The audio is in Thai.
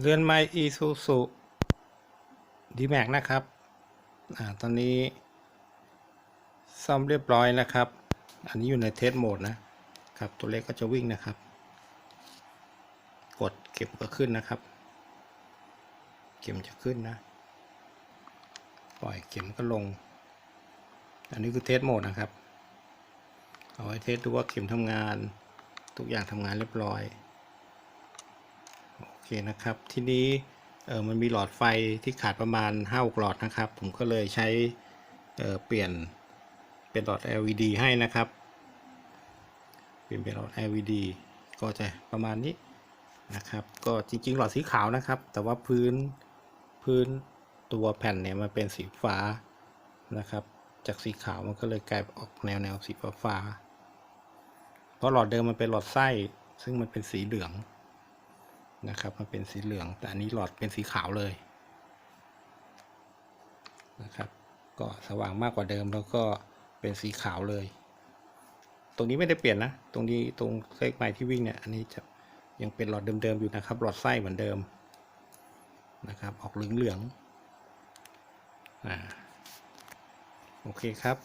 เรือนไม้อีซูซูดีแม็กนะครับอ่าตอนนี้ซ่อมเรียบร้อยนะครับ อันนี้อยู่ในเทสโหมดนะครับ ตัวเลขก็จะวิ่งนะครับ กดเข็มก็ขึ้นนะครับ เข็มจะขึ้นนะ ปล่อยเข็มก็ลง อันนี้คือเทสโหมดนะครับ เอาไว้เทสดูว่าเข็มทำงาน ทุกอย่างทำงานเรียบร้อย เคนะครับ ทีนี้เออมันมีหลอดไฟที่ขาดประมาณ5 6หลอดนะครับ ผมก็เลยใช้เออเปลี่ยนเป็นหลอด LED ให้นะครับ เปลี่ยนเป็นหลอด LED ก็จะประมาณนี้นะครับ ก็จริงๆ หลอดสีขาวนะครับ แต่ว่าพื้นพื้นตัวแผ่นเนี่ยมันเป็นสีฟ้านะครับ จากสีขาวมันก็เลยกลายออกแนวแนวสีฟ้าฟ้าเพราะหลอดเดิมมันเป็นหลอดไส้ ซึ่งมันเป็นสีเหลือง นะครับมันเป็นสีเหลือง แต่อันนี้หลอดเป็นสีขาวเลยนะครับ ก็สว่างมากกว่าเดิมแล้วก็เป็นสีขาวเลย ตรงนี้ไม่ได้เปลี่ยนนะ ตรงนี้ตรงเลขไม้ที่วิ่งเนี่ย อันนี้จะยังเป็นหลอดเดิมๆอยู่นะครับ หลอดไส้เหมือนเดิมนะครับ ออกเหลืองๆอ่าโอเคครับ